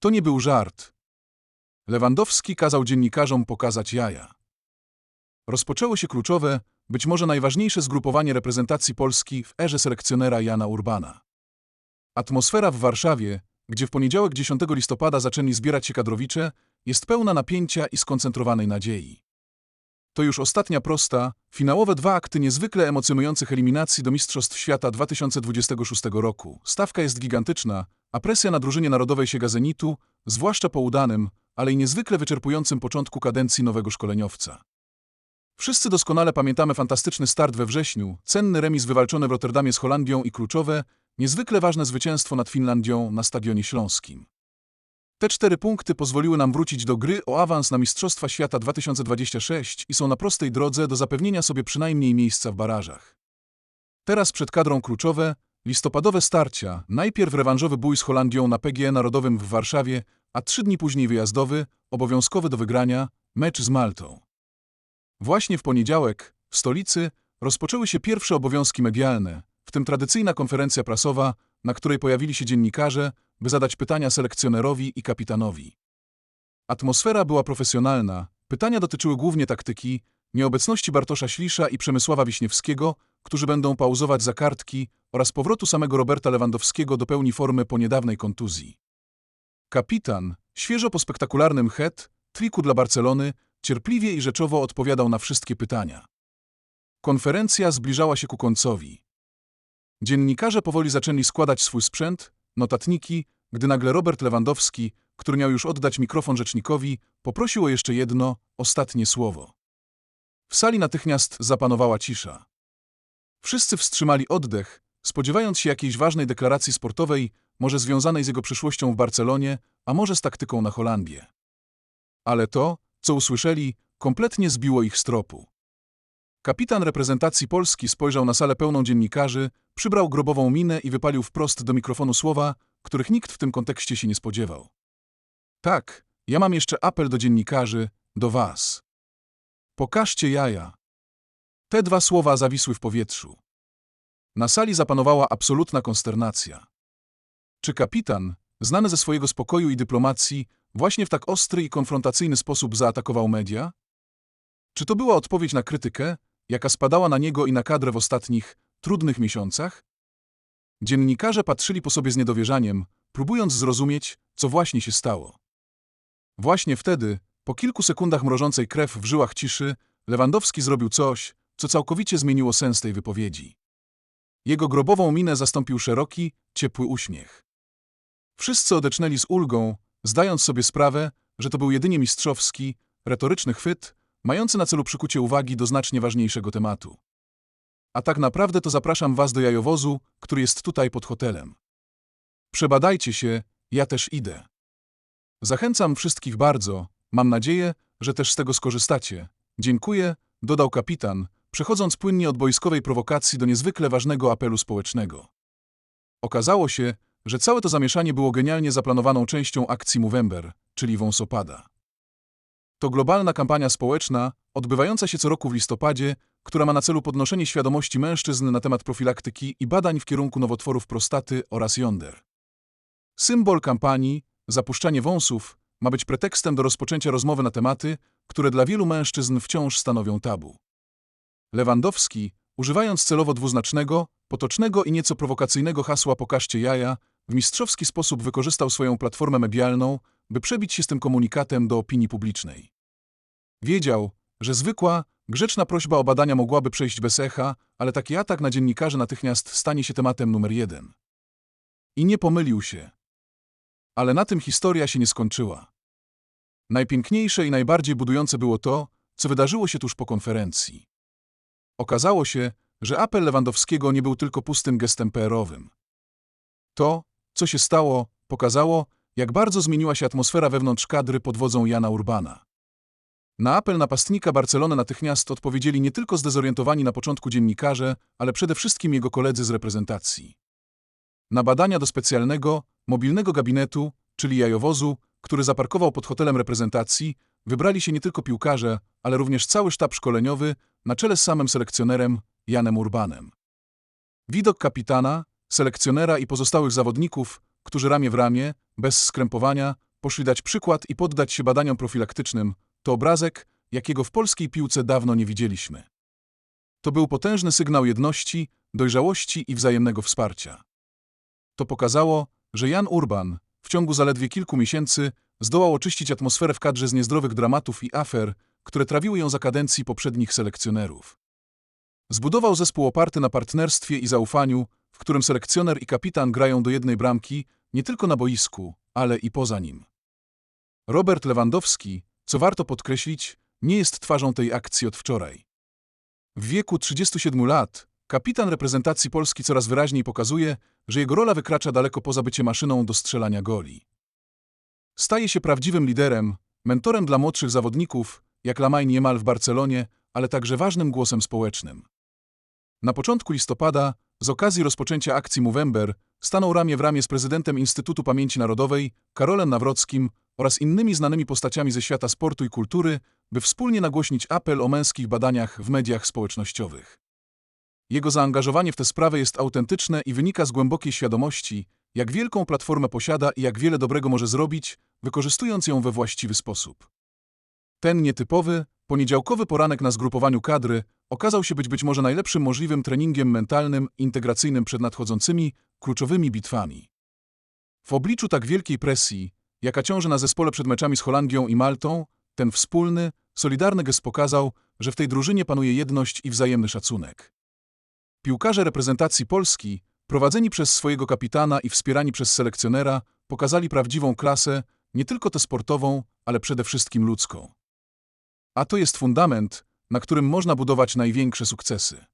To nie był żart. Lewandowski kazał dziennikarzom pokazać jaja. Rozpoczęło się kluczowe, być może najważniejsze zgrupowanie reprezentacji Polski w erze selekcjonera Jana Urbana. Atmosfera w Warszawie, gdzie w poniedziałek 10 listopada zaczęli zbierać się kadrowicze, jest pełna napięcia i skoncentrowanej nadziei. To już ostatnia prosta, finałowe dwa akty niezwykle emocjonujących eliminacji do Mistrzostw Świata 2026 roku. Stawka jest gigantyczna, a presja na drużynie narodowej sięga zenitu, zwłaszcza po udanym, ale i niezwykle wyczerpującym początku kadencji nowego szkoleniowca. Wszyscy doskonale pamiętamy fantastyczny start we wrześniu, cenny remis wywalczony w Rotterdamie z Holandią i kluczowe, niezwykle ważne zwycięstwo nad Finlandią na Stadionie Śląskim. Te cztery punkty pozwoliły nam wrócić do gry o awans na Mistrzostwa Świata 2026 i są na prostej drodze do zapewnienia sobie przynajmniej miejsca w barażach. Teraz przed kadrą kluczowe, listopadowe starcia, najpierw rewanżowy bój z Holandią na PGE Narodowym w Warszawie, a trzy dni później wyjazdowy, obowiązkowy do wygrania, mecz z Maltą. Właśnie w poniedziałek, w stolicy, rozpoczęły się pierwsze obowiązki medialne, w tym tradycyjna konferencja prasowa, na której pojawili się dziennikarze, by zadać pytania selekcjonerowi i kapitanowi. Atmosfera była profesjonalna, pytania dotyczyły głównie taktyki, nieobecności Bartosza Ślisza i Przemysława Wiśniewskiego, którzy będą pauzować za kartki, oraz powrotu samego Roberta Lewandowskiego do pełni formy po niedawnej kontuzji. Kapitan, świeżo po spektakularnym het, triku dla Barcelony, cierpliwie i rzeczowo odpowiadał na wszystkie pytania. Konferencja zbliżała się ku końcowi. Dziennikarze powoli zaczęli składać swój sprzęt, notatniki, gdy nagle Robert Lewandowski, który miał już oddać mikrofon rzecznikowi, poprosił o jeszcze jedno, ostatnie słowo. W sali natychmiast zapanowała cisza. Wszyscy wstrzymali oddech, spodziewając się jakiejś ważnej deklaracji sportowej, może związanej z jego przyszłością w Barcelonie, a może z taktyką na Holandię. Ale to, co usłyszeli, kompletnie zbiło ich z tropu. Kapitan reprezentacji Polski spojrzał na salę pełną dziennikarzy, przybrał grobową minę i wypalił wprost do mikrofonu słowa, których nikt w tym kontekście się nie spodziewał. Tak, ja mam jeszcze apel do dziennikarzy, do was. Pokażcie jaja. Te dwa słowa zawisły w powietrzu. Na sali zapanowała absolutna konsternacja. Czy kapitan, znany ze swojego spokoju i dyplomacji, właśnie w tak ostry i konfrontacyjny sposób zaatakował media? Czy to była odpowiedź na krytykę, jaka spadała na niego i na kadrę w ostatnich, trudnych miesiącach? Dziennikarze patrzyli po sobie z niedowierzaniem, próbując zrozumieć, co właśnie się stało. Właśnie wtedy, po kilku sekundach mrożącej krew w żyłach ciszy, Lewandowski zrobił coś, co całkowicie zmieniło sens tej wypowiedzi. Jego grobową minę zastąpił szeroki, ciepły uśmiech. Wszyscy odecznęli z ulgą, zdając sobie sprawę, że to był jedynie mistrzowski, retoryczny chwyt, mający na celu przykucie uwagi do znacznie ważniejszego tematu. A tak naprawdę to zapraszam was do jajowozu, który jest tutaj pod hotelem. Przebadajcie się, ja też idę. Zachęcam wszystkich bardzo, mam nadzieję, że też z tego skorzystacie. Dziękuję, dodał kapitan, przechodząc płynnie od boiskowej prowokacji do niezwykle ważnego apelu społecznego. Okazało się, że całe to zamieszanie było genialnie zaplanowaną częścią akcji Movember, czyli wąsopada. To globalna kampania społeczna, odbywająca się co roku w listopadzie, która ma na celu podnoszenie świadomości mężczyzn na temat profilaktyki i badań w kierunku nowotworów prostaty oraz jąder. Symbol kampanii, zapuszczanie wąsów, ma być pretekstem do rozpoczęcia rozmowy na tematy, które dla wielu mężczyzn wciąż stanowią tabu. Lewandowski, używając celowo dwuznacznego, potocznego i nieco prowokacyjnego hasła Pokażcie jaja, w mistrzowski sposób wykorzystał swoją platformę medialną, by przebić się z tym komunikatem do opinii publicznej. Wiedział, że zwykła, grzeczna prośba o badania mogłaby przejść bez echa, ale taki atak na dziennikarzy natychmiast stanie się tematem numer jeden. I nie pomylił się. Ale na tym historia się nie skończyła. Najpiękniejsze i najbardziej budujące było to, co wydarzyło się tuż po konferencji. Okazało się, że apel Lewandowskiego nie był tylko pustym gestem PR-owym. To, co się stało, pokazało, jak bardzo zmieniła się atmosfera wewnątrz kadry pod wodzą Jana Urbana. Na apel napastnika Barcelony natychmiast odpowiedzieli nie tylko zdezorientowani na początku dziennikarze, ale przede wszystkim jego koledzy z reprezentacji. Na badania do specjalnego, mobilnego gabinetu, czyli jajowozu, który zaparkował pod hotelem reprezentacji, wybrali się nie tylko piłkarze, ale również cały sztab szkoleniowy, na czele z samym selekcjonerem Janem Urbanem. Widok kapitana, selekcjonera i pozostałych zawodników, którzy ramię w ramię, bez skrępowania, poszli dać przykład i poddać się badaniom profilaktycznym, to obrazek, jakiego w polskiej piłce dawno nie widzieliśmy. To był potężny sygnał jedności, dojrzałości i wzajemnego wsparcia. To pokazało, że Jan Urban w ciągu zaledwie kilku miesięcy zdołał oczyścić atmosferę w kadrze z niezdrowych dramatów i afer, które trawiły ją za kadencji poprzednich selekcjonerów. Zbudował zespół oparty na partnerstwie i zaufaniu, w którym selekcjoner i kapitan grają do jednej bramki nie tylko na boisku, ale i poza nim. Robert Lewandowski, co warto podkreślić, nie jest twarzą tej akcji od wczoraj. W wieku 37 lat kapitan reprezentacji Polski coraz wyraźniej pokazuje, że jego rola wykracza daleko poza bycie maszyną do strzelania goli. Staje się prawdziwym liderem, mentorem dla młodszych zawodników, jak Lamine Yamal w Barcelonie, ale także ważnym głosem społecznym. Na początku listopada, z okazji rozpoczęcia akcji Movember, stanął ramię w ramię z prezydentem Instytutu Pamięci Narodowej, Karolem Nawrockim oraz innymi znanymi postaciami ze świata sportu i kultury, by wspólnie nagłośnić apel o męskich badaniach w mediach społecznościowych. Jego zaangażowanie w tę sprawę jest autentyczne i wynika z głębokiej świadomości, jak wielką platformę posiada i jak wiele dobrego może zrobić, wykorzystując ją we właściwy sposób. Ten nietypowy, poniedziałkowy poranek na zgrupowaniu kadry okazał się być być może najlepszym możliwym treningiem mentalnym, integracyjnym przed nadchodzącymi, kluczowymi bitwami. W obliczu tak wielkiej presji, jaka ciąży na zespole przed meczami z Holandią i Maltą, ten wspólny, solidarny gest pokazał, że w tej drużynie panuje jedność i wzajemny szacunek. Piłkarze reprezentacji Polski, prowadzeni przez swojego kapitana i wspierani przez selekcjonera, pokazali prawdziwą klasę, nie tylko tę sportową, ale przede wszystkim ludzką. A to jest fundament, na którym można budować największe sukcesy.